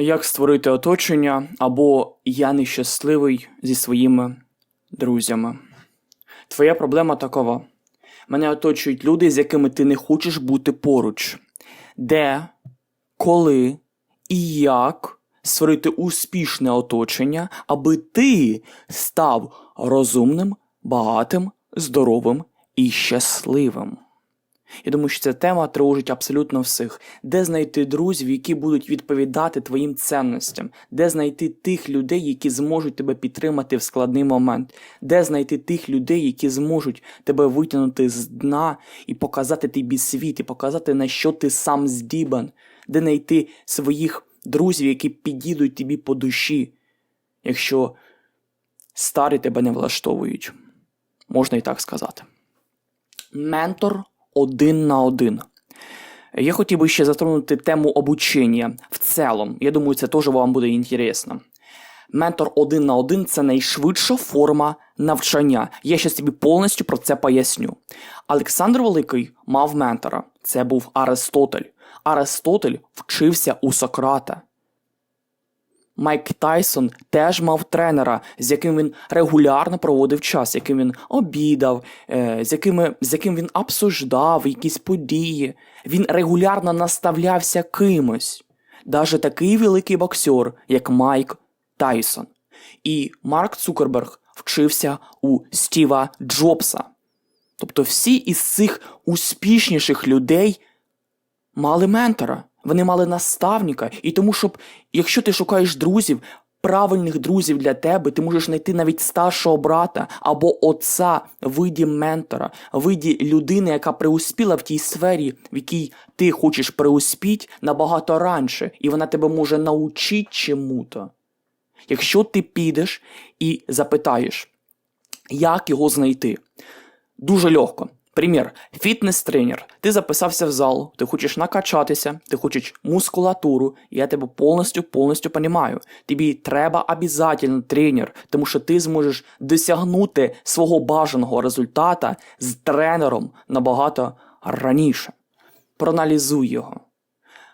Як створити оточення або я нещасливий зі своїми друзями. Твоя проблема такова. Мене оточують люди, з якими ти не хочеш бути поруч. Де, коли і як створити успішне оточення, аби ти став розумним, багатим, здоровим і щасливим. Я думаю, що ця тема тривожить абсолютно всіх. Де знайти друзів, які будуть відповідати твоїм цінностям? Де знайти тих людей, які зможуть тебе підтримати в складний момент? Де знайти тих людей, які зможуть тебе витягнути з дна і показати тобі світ, і показати, на що ти сам здібен? Де знайти своїх друзів, які підійдуть тобі по душі, якщо старі тебе не влаштовують? Можна і так сказати. Ментор один на один. Я хотів би ще затронути тему обучення в цілому. Я думаю, це теж вам буде інтересно. Ментор один на один це найшвидша форма навчання. Я ще тобі повністю про це поясню. Олександр Великий мав ментора. Це був Аристотель. Аристотель вчився у Сократа. Майк Тайсон теж мав тренера, з яким він регулярно проводив час, яким він обідав, е, з, якими, з яким він обсуждав якісь події. Він регулярно наставлявся кимось. Даже такий великий боксер, як Майк Тайсон. І Марк Цукерберг вчився у Стіва Джобса. Тобто всі із цих успішніших людей мали ментора. Вони мали наставника, і тому, щоб якщо ти шукаєш друзів, правильних друзів для тебе, ти можеш знайти навіть старшого брата або отця в виді ментора, в виді людини, яка преуспіла в тій сфері, в якій ти хочеш преуспіти набагато раніше, і вона тебе може навчити чому-то. Якщо ти підеш і запитаєш, як його знайти, дуже легко. Примір, фітнес-тренер. Ти записався в зал, ти хочеш накачатися, ти хочеш мускулатуру, і я тебе повністю повністю понімаю. Тобі треба обов'язково тренер, тому що ти зможеш досягнути свого бажаного результата з тренером набагато раніше. Проаналізуй його.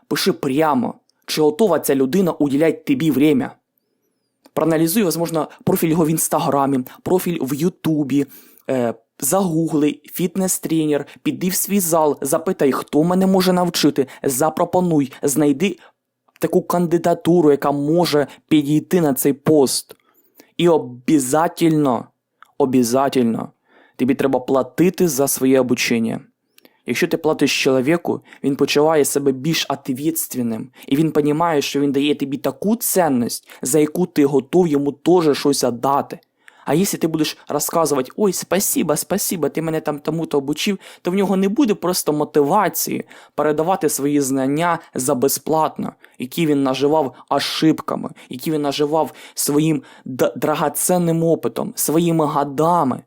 Пиши прямо, чи готова ця людина уділяти тобі время. Проаналізуй, возможно, профіль його в інстаграмі, профіль в Ютубі. Загугли, фітнес-тренер, піди в свій зал, запитай, хто мене може навчити, запропонуй, знайди таку кандидатуру, яка може підійти на цей пост. І обязательно, обязательно, тобі треба платити за своє обучення. Якщо ти платиш чоловіку, він почуває себе більш відповідальним, і він розуміє, що він дає тобі таку цінність, за яку ти готов йому теж щось дати. А якщо ти будеш розказувати, ой, спасіба, спасіба, ти мене там тому-то обучив, то в нього не буде просто мотивації передавати свої знання за безплатно, які він наживав ошибками, які він наживав своїм драгоценним опитом, своїми годами.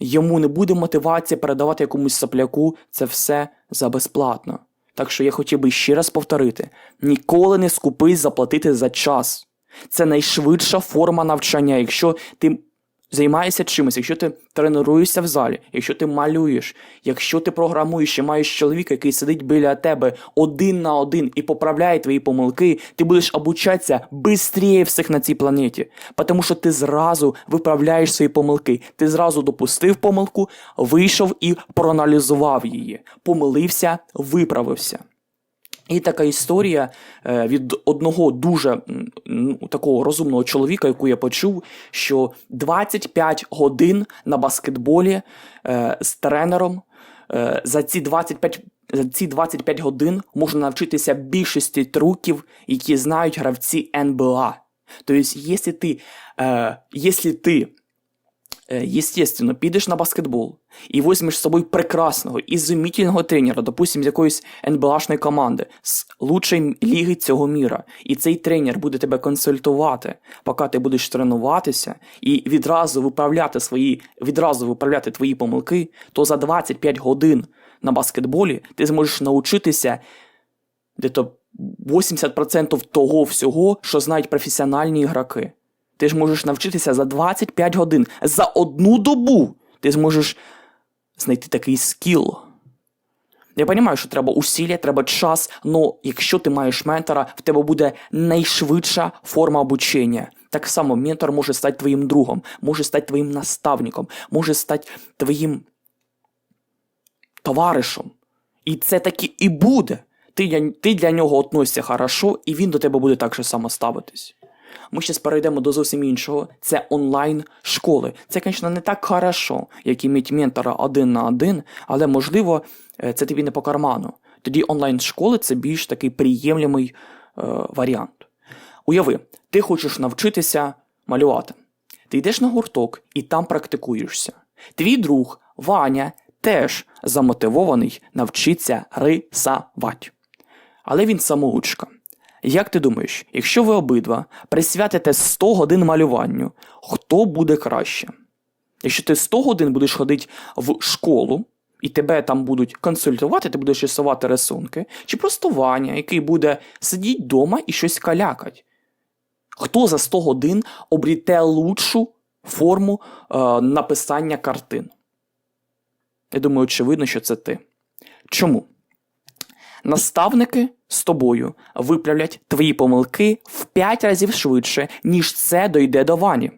Йому не буде мотивації передавати якомусь сопляку це все за безплатно. Так що я хотів би ще раз повторити: ніколи не скупись заплатити за час. Це найшвидша форма навчання. Якщо ти займаєшся чимось, якщо ти тренуєшся в залі, якщо ти малюєш, якщо ти програмуєш і маєш чоловіка, який сидить біля тебе один на один і поправляє твої помилки, ти будеш обучатися швидше всіх на цій планеті. Тому що ти зразу виправляєш свої помилки. Ти зразу допустив помилку, вийшов і проаналізував її. Помилився, виправився. І така історія е, від одного дуже ну, такого розумного чоловіка, яку я почув, що 25 годин на баскетболі е, з тренером е, за ці 25 за ці 25 годин можна навчитися більшості трюків, які знають гравці НБА. Тобто, якщо ти, якщо ти естественно, підеш на баскетбол і візьмеш з собою прекрасного, ізумітельного тренера, допустим, з якоїсь НБАшної команди, з лучшої ліги цього міра. І цей тренер буде тебе консультувати, поки ти будеш тренуватися і відразу виправляти свої, відразу виправляти твої помилки, то за 25 годин на баскетболі ти зможеш навчитися де-то 80% того всього, що знають професіональні ігроки. Ти ж можеш навчитися за 25 годин. За одну добу ти зможеш знайти такий скіл. Я розумію, що треба усілля, треба час, але якщо ти маєш ментора, в тебе буде найшвидша форма обучення. Так само ментор може стати твоїм другом, може стати твоїм наставником, може стати твоїм товаришем. І це таки і буде. Ти, для- ти для нього относишся хорошо, і він до тебе буде так же само ставитись. Ми зараз перейдемо до зовсім іншого. Це онлайн школи. Це, звісно, не так хорошо, як іметь ментора один на один, але можливо, е, це тобі не по карману. Тоді онлайн школи це більш такий приємлемий е, варіант. Уяви, ти хочеш навчитися малювати. Ти йдеш на гурток і там практикуєшся. Твій друг Ваня теж замотивований навчитися рисувати. Але він самоучка. Як ти думаєш, якщо ви обидва присвятите 100 годин малюванню, хто буде краще? Якщо ти 100 годин будеш ходити в школу, і тебе там будуть консультувати, ти будеш рисувати рисунки, чи просто Ваня, який буде сидіти вдома і щось калякать? Хто за 100 годин обріте лучшу форму е, написання картин? Я думаю, очевидно, що це ти. Чому? Наставники з тобою виправлять твої помилки в 5 разів швидше, ніж це дойде до Вані.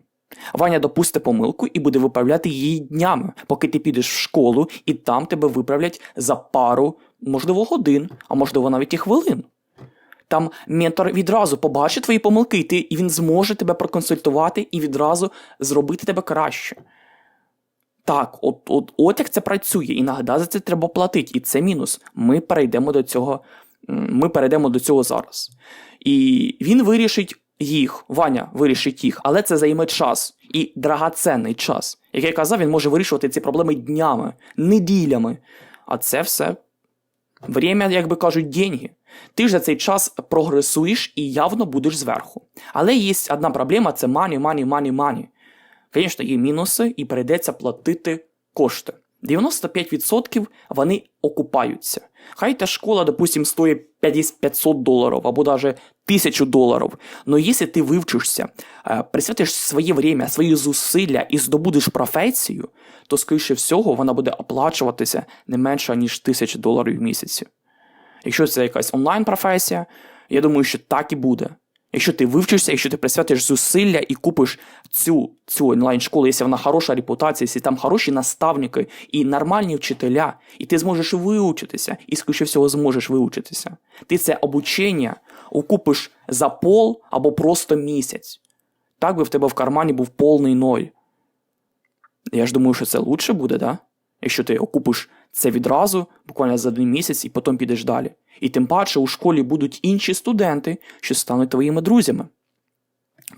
Ваня допусти помилку і буде виправляти її днями, поки ти підеш в школу, і там тебе виправлять за пару, можливо, годин, а можливо навіть і хвилин. Там ментор відразу побачить твої помилки, і, ти, і він зможе тебе проконсультувати і відразу зробити тебе краще. Так, от, от, от як це працює, іноді за це треба платити, і це мінус. Ми перейдемо до цього, ми перейдемо до цього зараз. І він вирішить їх, Ваня вирішить їх, але це займе час і драгоценний час. Як я казав, він може вирішувати ці проблеми днями, неділями. А це все Время, як би кажуть, деньги. Ти ж за цей час прогресуєш і явно будеш зверху. Але є одна проблема: це money, money, money, money. Звісно, є мінуси і прийдеться платити кошти. 95% вони окупаються. Хай та школа, допустим, стоїть 500 доларів або навіть 1000 доларів. Но якщо ти вивчишся, е, присвятиш своє время, свої зусилля і здобудеш професію, то, скоріше всього, вона буде оплачуватися не менше, ніж 1000 доларів в місяці. Якщо це якась онлайн-професія, я думаю, що так і буде. Якщо ти вивчишся, якщо ти присвятиш зусилля і купиш цю, цю онлайн-школу, якщо вона хороша репутація, якщо там хороші наставники і нормальні вчителя, і ти зможеш виучитися, і скоріше всього зможеш виучитися. Ти це обучення окупиш за пол або просто місяць. Так би в тебе в кармані був повний ноль. Я ж думаю, що це лучше буде, да? Якщо ти окупиш це відразу, буквально за один місяць, і потім підеш далі. І тим паче у школі будуть інші студенти, що стануть твоїми друзями.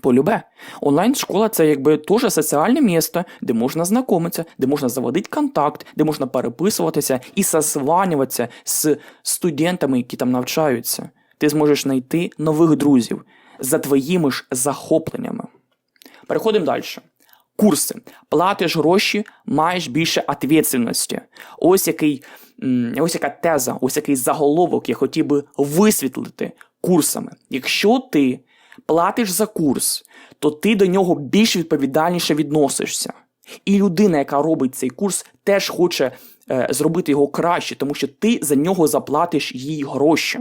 Полюбе. Онлайн-школа це якби теж соціальне місце, де можна знайомитися, де можна заводити контакт, де можна переписуватися і созванюватися з студентами, які там навчаються. Ти зможеш знайти нових друзів за твоїми ж захопленнями. Переходимо далі. Курси. Платиш гроші, маєш більше відповідальності. Ось який, ось яка теза, ось який заголовок я хотів би висвітлити курсами. Якщо ти платиш за курс, то ти до нього більш відповідальніше відносишся. І людина, яка робить цей курс, теж хоче е, зробити його краще, тому що ти за нього заплатиш їй гроші.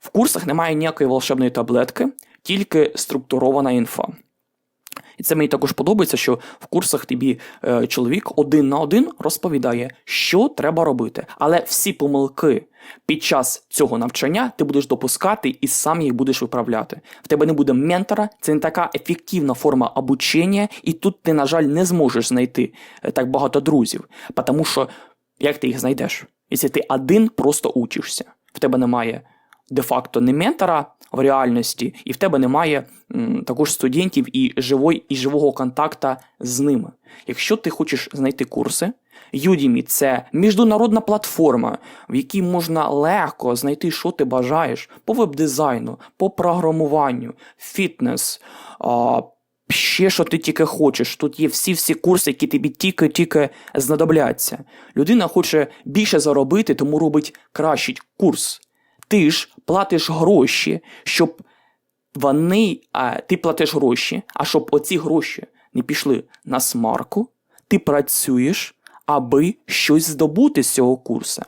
В курсах немає ніякої волшебної таблетки, тільки структурована інфа. І це мені також подобається, що в курсах тобі е, чоловік один на один розповідає, що треба робити. Але всі помилки під час цього навчання ти будеш допускати і сам їх будеш виправляти. В тебе не буде ментора, це не така ефективна форма обучення, і тут ти, на жаль, не зможеш знайти е, так багато друзів. Тому що як ти їх знайдеш? Якщо ти один просто учишся, в тебе немає де-факто не ментора в реальності, і в тебе немає м, також студентів і, живой, і живого контакта з ними. Якщо ти хочеш знайти курси, Udemy – це міжнародна платформа, в якій можна легко знайти, що ти бажаєш по веб-дизайну, по програмуванню, фітнес, а, ще що ти тільки хочеш. Тут є всі-всі курси, які тобі тільки-тільки знадобляться. Людина хоче більше заробити, тому робить кращий курс. Ти ж платиш гроші, щоб вони, а ти платиш гроші, а щоб оці гроші не пішли на смарку, ти працюєш, аби щось здобути з цього курсу.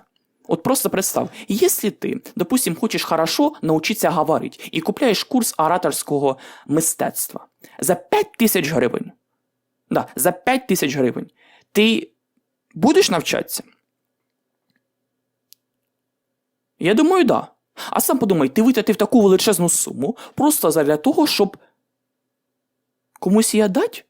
От просто представ, если ти, допустим, хочеш хорошо научитися говорити і купляєш курс ораторського мистецтва за 5 тисяч гривень. Да, за 5 тисяч гривень. Ти будеш навчатися? Я думаю, да. А сам подумай, ти витратив таку величезну суму просто задля того, щоб комусь її дати?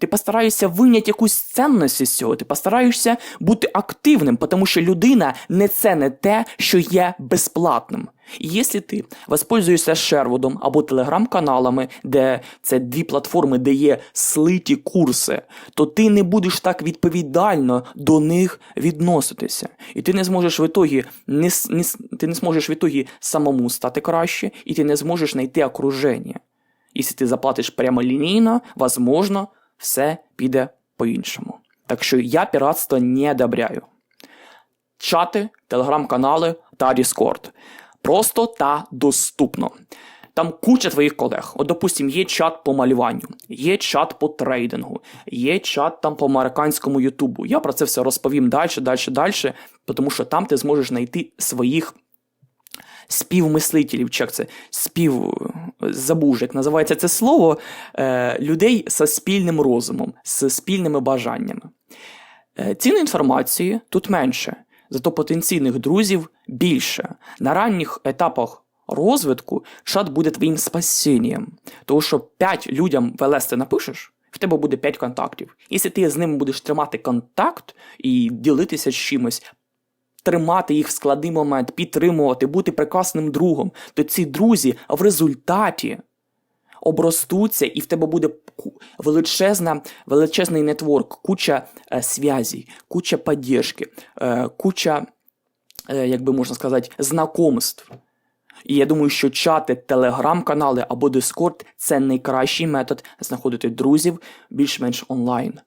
Ти постараєшся вийняти якусь цінність із цього, ти постараєшся бути активним, тому що людина не це не те, що є безплатним. І якщо ти воспользуєшся Шервудом або телеграм-каналами, де це дві платформи, де є слиті курси, то ти не будеш так відповідально до них відноситися. І ти не зможеш в ітогі не, не, ти не зможеш в ітогі самому стати краще, і ти не зможеш знайти окруження. Якщо ти заплатиш прямолінійно, возможно, все піде по-іншому. Так що я піратство не одобряю. Чати, телеграм-канали та Discord. Просто та доступно. Там куча твоїх колег. От, допустим, є чат по малюванню, є чат по трейдингу, є чат там по американському Ютубу. Я про це все розповім далі, далі, далі, тому що там ти зможеш знайти своїх співмислителів, як це спів забув, як називається це слово, е, людей зі спільним розумом, з спільними бажаннями. Е, Ціни інформації тут менше, зато потенційних друзів більше. На ранніх етапах розвитку чат буде твоїм спасінням. Тому що 5 людям в ЛС ти напишеш, в тебе буде 5 контактів. Якщо ти з ними будеш тримати контакт і ділитися з чимось, тримати їх в складний момент, підтримувати, бути прекрасним другом, то ці друзі в результаті обростуться, і в тебе буде величезна, величезний нетворк, куча е, зв'язей, куча підтримки, е, куча, е, як би можна сказати, знакомств. І я думаю, що чати, телеграм-канали або Discord – це найкращий метод знаходити друзів більш-менш онлайн.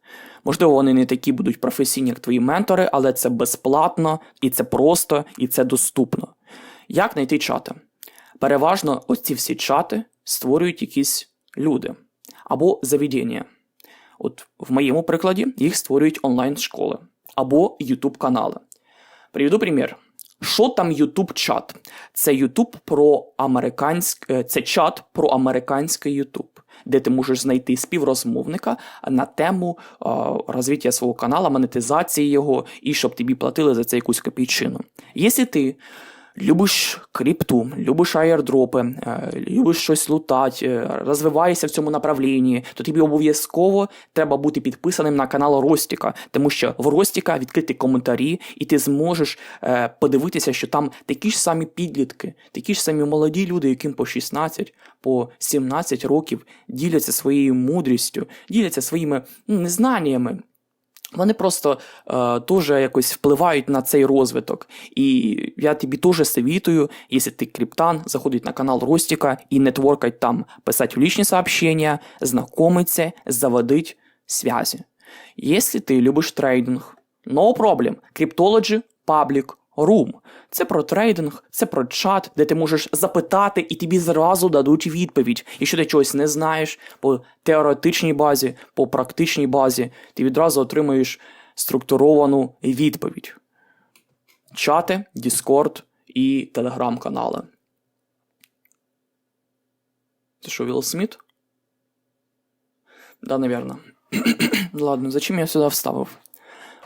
Можливо, вони не такі будуть професійні, як твої ментори, але це безплатно, і це просто, і це доступно. Як знайти чати? Переважно ось ці всі чати створюють якісь люди або заведення. От в моєму прикладі їх створюють онлайн-школи або YouTube канали. Приведу примір. Що там YouTube чат? Це YouTube про американськ... е, це чат про американський YouTube, де ти можеш знайти співрозмовника на тему е, розвиття свого каналу, монетизації його, і щоб тобі платили за це якусь копійчину. Якщо ти любиш крипту, любиш аєрдропи, е, любиш щось лутати, е, розвиваєшся в цьому направлінні, то тобі обов'язково треба бути підписаним на канал Ростіка, тому що в Ростіка відкриті коментарі, і ти зможеш е, подивитися, що там такі ж самі підлітки, такі ж самі молоді люди, яким по 16, по 17 років діляться своєю мудрістю, діляться своїми ну, незнаннями. Вони просто е, теж якось впливають на цей розвиток. І я тобі теж совітую, якщо ти криптан, заходить на канал Ростіка і нетворкать там, писати в лічні сообщення, знакомиться, заводить связи. Якщо ти любиш трейдинг, no problem, Cryptology Public Room. Це про трейдинг, це про чат, де ти можеш запитати, і тобі зразу дадуть відповідь. Якщо ти чогось не знаєш по теоретичній базі, по практичній базі, ти відразу отримуєш структуровану відповідь. Чати, Discord і телеграм-канали. Це що, Вілл Сміт? Да, наверное. Ладно, зачем я сюди вставив?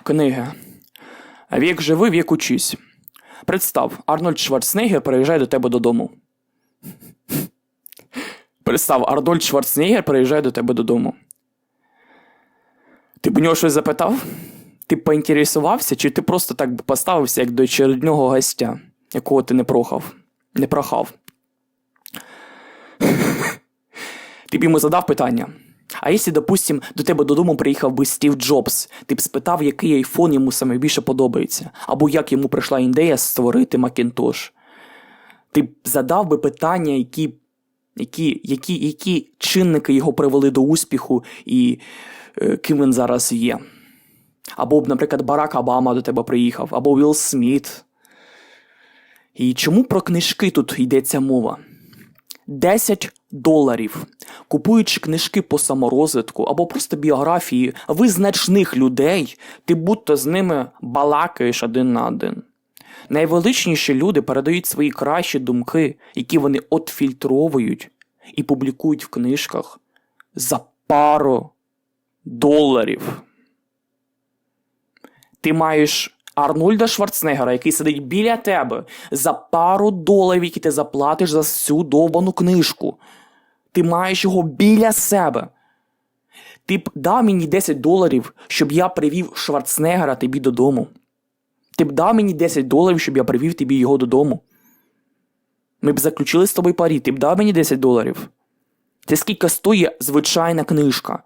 Книги. Вік живи, вік учись. Представ, Арнольд Шварценеггер приїжджає до тебе додому. Представ, Арнольд Шварценеггер приїжджає до тебе додому. Ти б у нього щось запитав? Ти б поінтересувався, чи ти просто так би поставився, як до очередного гостя, якого ти не прохав, не прохав? Ти б йому задав питання. А якщо, допустим, до тебе додому приїхав би Стів Джобс, ти б спитав, який айфон йому саме більше подобається, або як йому прийшла ідея створити Macintosh. Ти б задав би питання, які, які, які, які чинники його привели до успіху і е, ким він зараз є. Або б, наприклад, Барак Обама до тебе приїхав, або Вілл Сміт. І чому про книжки тут йдеться мова? 10 доларів, купуючи книжки по саморозвитку або просто біографії визначних людей, ти будто з ними балакаєш один на один. Найвеличніші люди передають свої кращі думки, які вони отфільтровують і публікують в книжках за пару доларів. Ти маєш Арнольда Шварценеггера, який сидить біля тебе за пару доларів, які ти заплатиш за всю довбану книжку. Ти маєш його біля себе. Ти б дав мені 10 доларів, щоб я привів Шварценеггера тобі додому. Ти б дав мені 10 доларів, щоб я привів тобі його додому. Ми б заключили з тобою парі, ти б дав мені 10 доларів. Це скільки стоїть звичайна книжка.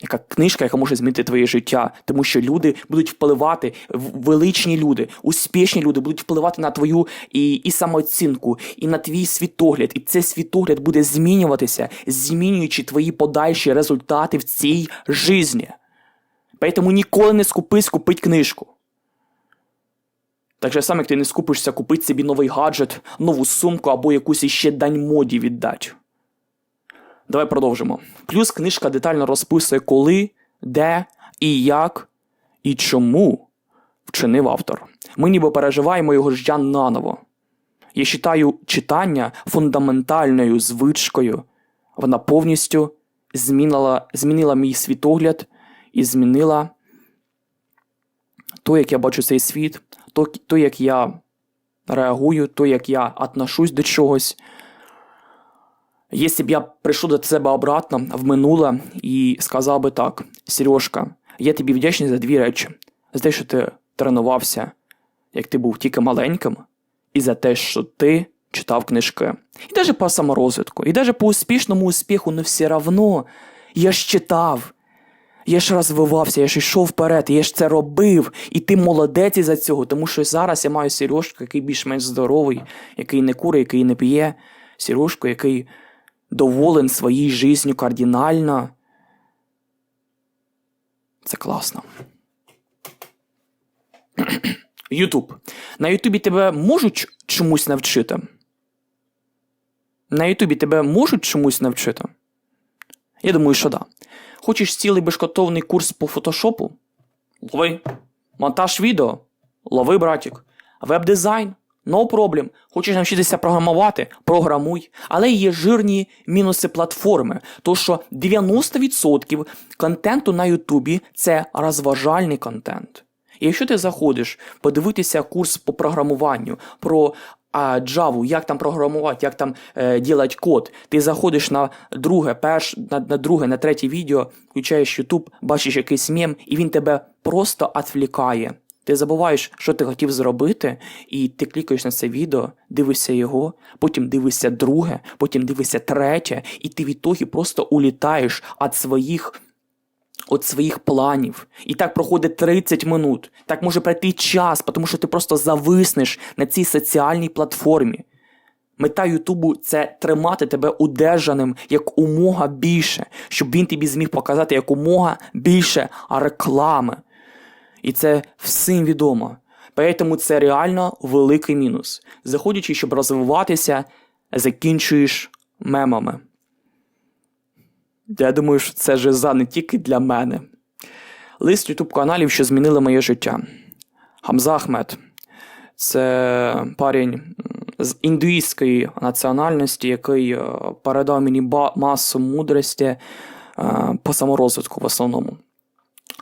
Яка книжка, яка може змінити твоє життя, тому що люди будуть впливати, величні люди, успішні люди будуть впливати на твою і, і самооцінку, і на твій світогляд. І цей світогляд буде змінюватися, змінюючи твої подальші результати в цій житті. Тому ніколи не скупись купить книжку. Так же само, як ти не скупишся купити собі новий гаджет, нову сумку або якусь іще дань моді віддати. Давай продовжимо. Плюс книжка детально розписує, коли, де і як і чому вчинив автор. Ми ніби переживаємо його життя наново. Я вважаю читання фундаментальною звичкою. Вона повністю змінила, змінила мій світогляд і змінила то, як я бачу цей світ, то, то як я реагую, то, як я отношусь до чогось. Если б я прийшов до себе обратно в минуле і сказав би так: Сережка, я тобі вдячний за дві речі: за те, що ти тренувався, як ти був тільки маленьким, і за те, що ти читав книжки. І навіть по саморозвитку, і навіть по успішному успіху, ну все равно я ж читав. Я ж розвивався, я ж йшов вперед, я ж це робив, і ти молодець із-за цього, тому що зараз я маю Сережку, який більш-менш здоровий, який не курить, який не п'є, Сережку, який доволен своїй життю кардинально. Це класно. Ютуб. На Ютубі тебе можуть чомусь навчити? На Ютубі тебе можуть чомусь навчити? Я думаю, що да. Хочеш цілий безкоштовний курс по фотошопу? Лови. Монтаж відео? Лови, братик. Веб-дизайн? No problem. Хочеш навчитися програмувати? Програмуй. Але є жирні мінуси платформи. То що 90% контенту на Ютубі це розважальний контент. І якщо ти заходиш подивитися курс по програмуванню, про а, Java, як там програмувати, як там е, ділати код, ти заходиш на друге, перш, на, на друге, на третє відео, включаєш YouTube, бачиш якийсь мем, і він тебе просто відвлікає. Ти забуваєш, що ти хотів зробити, і ти клікаєш на це відео, дивишся його, потім дивишся друге, потім дивишся третє, і ти в ітогі просто улітаєш від своїх от своїх планів. І так проходить 30 минут. Так може пройти час, тому що ти просто зависнеш на цій соціальній платформі. Мета Ютубу це тримати тебе удержаним як умога більше, щоб він тобі зміг показати якомога більше реклами. І це всім відомо. Тому це реально великий мінус. Заходячи, щоб розвиватися, закінчуєш мемами. Я думаю, що це жиза не тільки для мене. Лист ютуб каналів, що змінили моє життя. Хамза Ахмед. Це парень з індуїстської національності, який е, передав мені масу мудрості е, по саморозвитку в основному.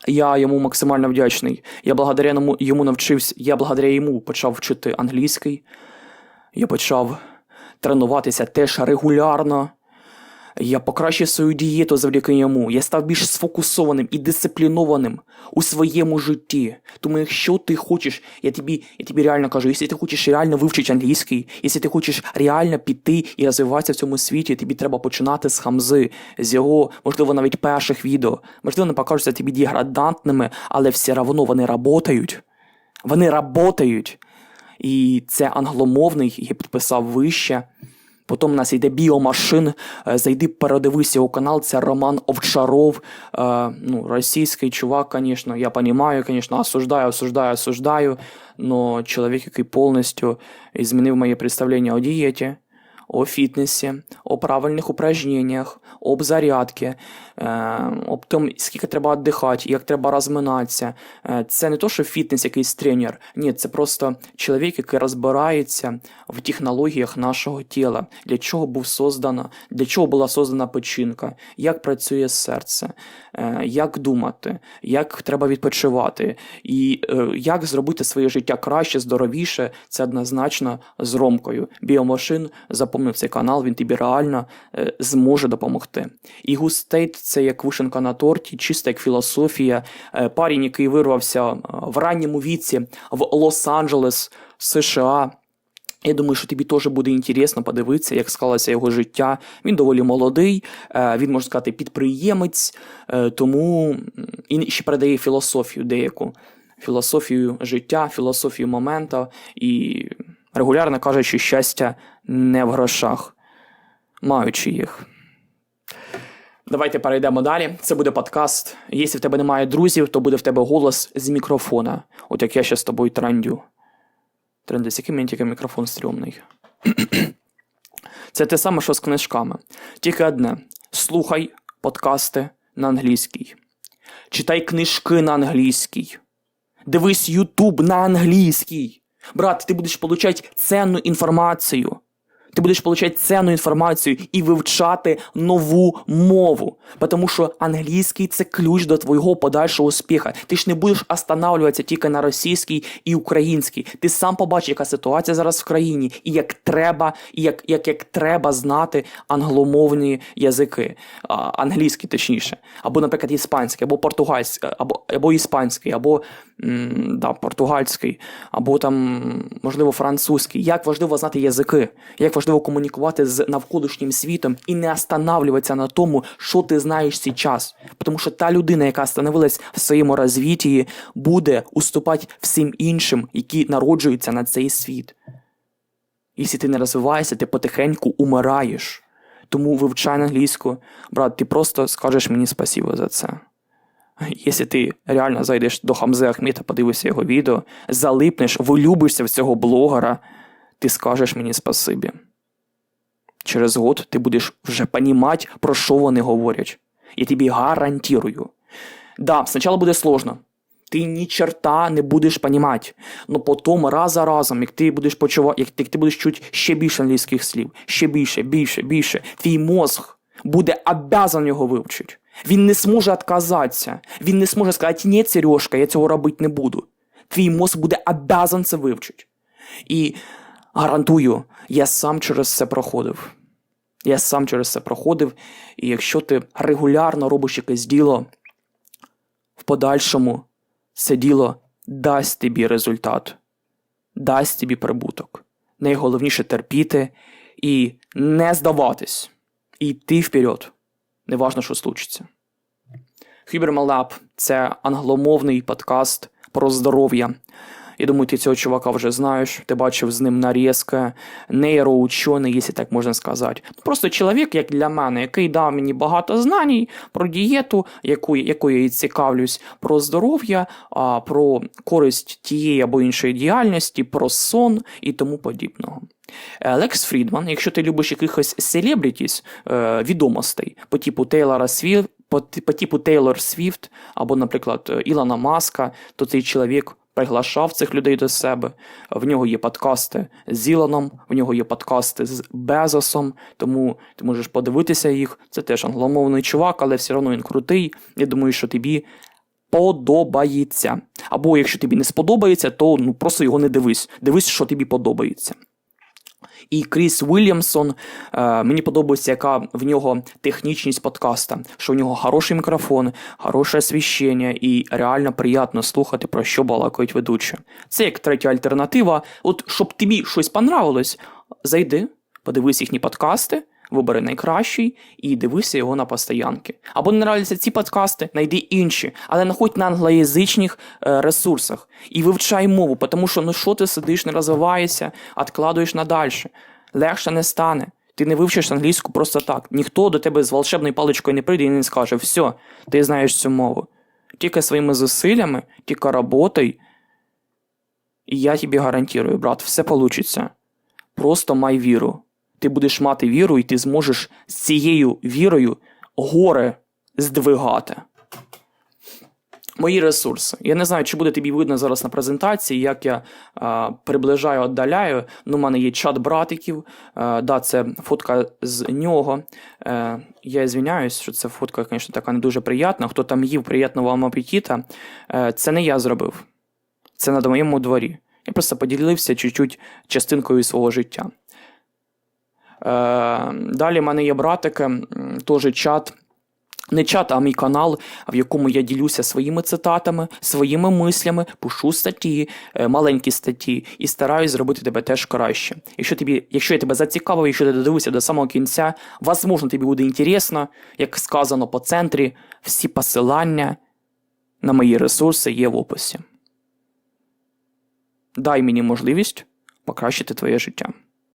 Я йому максимально вдячний. Я благодаря йому, навчився, я благодаря йому почав вчити англійський. Я почав тренуватися теж регулярно. Я покращив свою дієту завдяки йому. Я став більш сфокусованим і дисциплінованим у своєму житті. Тому якщо ти хочеш, я тобі, я тобі реально кажу, якщо ти хочеш реально вивчити англійський, якщо ти хочеш реально піти і розвиватися в цьому світі, тобі треба починати з хамзи, з його, можливо, навіть перших відео. Можливо, не покажуться тобі деградантними, але все одно вони работають. Вони работають. І це англомовний, я підписав вище. Потім у нас йде біомашин. Е, Зайди, передивись його канал. Це Роман Овчаров. Е, ну, російський чувак, звісно. Я розумію, звісно, осуждаю, осуждаю, осуждаю. Но чоловік, який повністю змінив моє представлення о дієті, о фітнесі, о правильних упражненнях, об зарядці, е, об тому, скільки треба віддихати, як треба розминатися. Е, це не то, що фітнес якийсь тренер. Ні, це просто чоловік, який розбирається в технологіях нашого тіла, для чого був создано, для чого була создана печінка, як працює серце, е, як думати, як треба відпочивати, і як зробити своє життя краще, здоровіше. Це однозначно з Ромкою. Біомашин запомнив цей канал, він тобі реально е, зможе допомогти. І густейт це як вишенка на торті, чисто як філософія. Е, Парень, який вирвався е, в ранньому віці в Лос-Анджелес, США. Я думаю, що тобі теж буде інтересно подивитися, як склалося його життя. Він доволі молодий, він можна сказати, підприємець, тому і ще передає філософію деяку. Філософію життя, філософію моменту і регулярно каже, що щастя не в грошах, маючи їх. Давайте перейдемо далі. Це буде подкаст. Якщо в тебе немає друзів, то буде в тебе голос з мікрофона. От як я ще з тобою трендю. Трендець, який мені тільки мікрофон стрьомний. Це те саме, що з книжками. Тільки одне: слухай подкасти на англійській. Читай книжки на англійській. Дивись Ютуб на англійській. Брат, ти будеш получати ценну інформацію. Ти будеш получати ценну інформацію і вивчати нову мову. Тому що англійський це ключ до твого подальшого успіху. Ти ж не будеш останавливатися тільки на російській і українській. Ти сам побачиш, яка ситуація зараз в країні, і як треба, і як, як, як треба знати англомовні язики, а, англійський точніше, або, наприклад, іспанський, або португальський, або, або іспанський, або да, португальський, або там, можливо, французький. Як важливо знати язики, як важливо комунікувати з навколишнім світом і не останавливатися на тому, що ти знаєш зараз. Тому що та людина, яка остановилась в своєму розвитті, буде уступати всім іншим, які народжуються на цей світ. Якщо ти не розвиваєшся, ти потихеньку умираєш. Тому вивчай англійську, брат, ти просто скажеш мені спасибо за це. Якщо ти реально зайдеш до Хамзе Ахмета, подивишся його відео, залипнеш, влюбишся в цього блогера, ти скажеш мені спасибі. Через год ти будеш вже понімати, про що вони говорять. Я тобі гарантирую. Да, спочатку буде сложно. Ти ні черта не будеш понімати. Но потім раз за разом, як ти будеш почувати, як ти будеш чути ще більше англійських слів, ще більше, більше, більше, твій мозг буде обязан його вивчити. Він не зможе відказатися. Він не зможе сказати, ні, Сережка, я цього робити не буду. Твій мозг буде обязан це вивчити. І гарантую, я сам через це проходив. Я сам через це проходив, і якщо ти регулярно робиш якесь діло, в подальшому це діло дасть тобі результат, дасть тобі прибуток. Найголовніше терпіти і не здаватись, і йти вперед. Неважно, що случиться. Хібермалаб це англомовний подкаст про здоров'я. Я думаю, ти цього чувака вже знаєш, ти бачив з ним нарізка, нейроучений, якщо так можна сказати. Просто чоловік, як для мене, який дав мені багато знань про дієту, якою, якою я і цікавлюсь, про здоров'я, про користь тієї або іншої діяльності, про сон і тому подібного. Е, Лекс Фрідман, якщо ти любиш якихось селебрітіс, е, відомостей по типу Тейлора Свіфт, по, по типу Тейлор Свіфт або, наприклад, Ілона Маска, то цей чоловік приглашав цих людей до себе. В нього є подкасти з Ілоном, в нього є подкасти з Безосом, тому ти можеш подивитися їх. Це теж англомовний чувак, але все одно він крутий. Я думаю, що тобі подобається. Або якщо тобі не сподобається, то ну просто його не дивись. Дивись, що тобі подобається. І Кріс Вільямсон, е, мені подобається, яка в нього технічність подкаста, що в нього хороший мікрофон, хороше освіщення і реально приємно слухати, про що балакають ведучі. Це як третя альтернатива. От щоб тобі щось понравилось, зайди, подивись їхні подкасти, вибери найкращий і дивися його на постоянки. Або не нравляться ці подкасти, знайди інші, але знаходь на англоязичних е, ресурсах і вивчай мову, тому що ну що ти сидиш, не розвиваєшся, відкладуєш надальше. Легше не стане. Ти не вивчиш англійську просто так. Ніхто до тебе з волшебною паличкою не прийде і не скаже, все, ти знаєш цю мову. Тільки своїми зусиллями, тільки роботою. І я тобі гарантую, брат, все вийде. Просто май віру. Ти будеш мати віру, і ти зможеш з цією вірою гори здвигати. Мої ресурси. Я не знаю, чи буде тобі видно зараз на презентації, як я а, приближаю, віддаляю. Ну, у мене є чат братиків. А, да, це фотка з нього. Е, я звіняюсь, що це фотка, звісно, така не дуже приятна. Хто там їв, приємного вам апетита. Е, це не я зробив. Це на моєму дворі. Я просто поділився чуть-чуть частинкою свого життя. Е, далі в мене є братики, теж чат. Не чат, а мій канал, в якому я ділюся своїми цитатами, своїми мислями, пишу статті, е, маленькі статті, і стараюсь зробити тебе теж краще. Якщо тобі, якщо я тебе зацікавив, якщо ти додивився до самого кінця, возможно, тобі буде інтересно, як сказано по центрі, всі посилання на мої ресурси є в описі. Дай мені можливість покращити твоє життя.